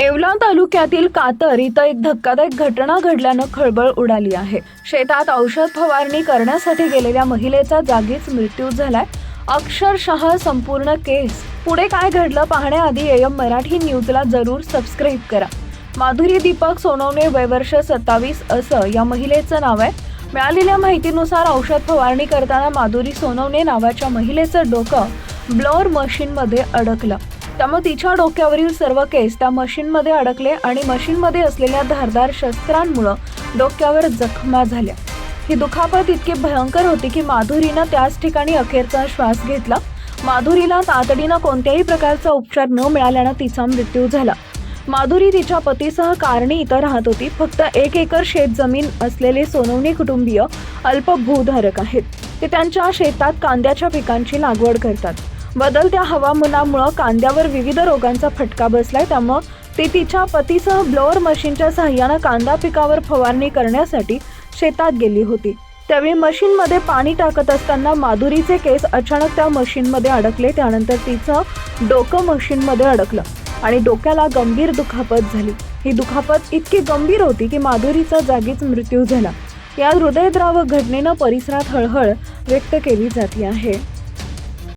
येवला तालुक्यातील कातर इथं एक धक्कादायक घटना घडल्यानं खळबळ उडाली आहे. शेतात औषध फवारणी करण्यासाठी गेलेल्या महिलेचा जागीच मृत्यू झालाय. अक्षरशः संपूर्ण केस पुढे काय घडलं पाहण्याआधी एम मराठी न्यूजला जरूर सबस्क्राईब करा. माधुरी दीपक सोनवणे वयवर्ष सत्तावीस असं या महिलेचं नाव आहे. मिळालेल्या माहितीनुसार औषध फवारणी करताना माधुरी सोनवणे नावाच्या महिलेचं डोकं ब्लोअर मशीनमध्ये अडकलं. त्यामुळे तिच्या डोक्यावरील सर्व केस त्या मशीनमध्ये अडकले आणि मशीनमध्ये असलेल्या धारदार शस्त्रांमुळं डोक्यावर जखमा झाल्या. ही दुखापत इतकी भयंकर होती की माधुरीनं त्याच ठिकाणी अखेरचा श्वास घेतला. माधुरीला तातडीनं कोणत्याही प्रकारचा उपचार न मिळाल्यानं तिचा मृत्यू झाला. माधुरी तिच्या पतीसह कारणी इथं राहत होती. फक्त एक एकर शेत जमीन असलेले सोनवणी कुटुंबीय अल्प भूधारक आहेत. ते त्यांच्या शेतात कांद्याच्या पिकांची लागवड करतात. बदलत्या हवामानामुळं कांद्यावर विविध रोगांचा फटका बसलाय. त्यामुळं ती तिच्या पतीसह ब्लोअर मशीनच्या सहाय्यानं कांदा पिकावर फवारणी करण्यासाठी शेतात गेली होती. त्यावेळी मशीनमध्ये पाणी टाकत असताना माधुरीचे केस अचानक त्या मशीनमध्ये अडकले. त्यानंतर तिचं डोकं मशीनमध्ये अडकलं आणि डोक्याला गंभीर दुखापत झाली. ही दुखापत इतकी गंभीर होती की माधुरीचा जागीच मृत्यू झाला. या हृदयद्रावक घटनेनं परिसरात हळहळ व्यक्त केली जाते आहे.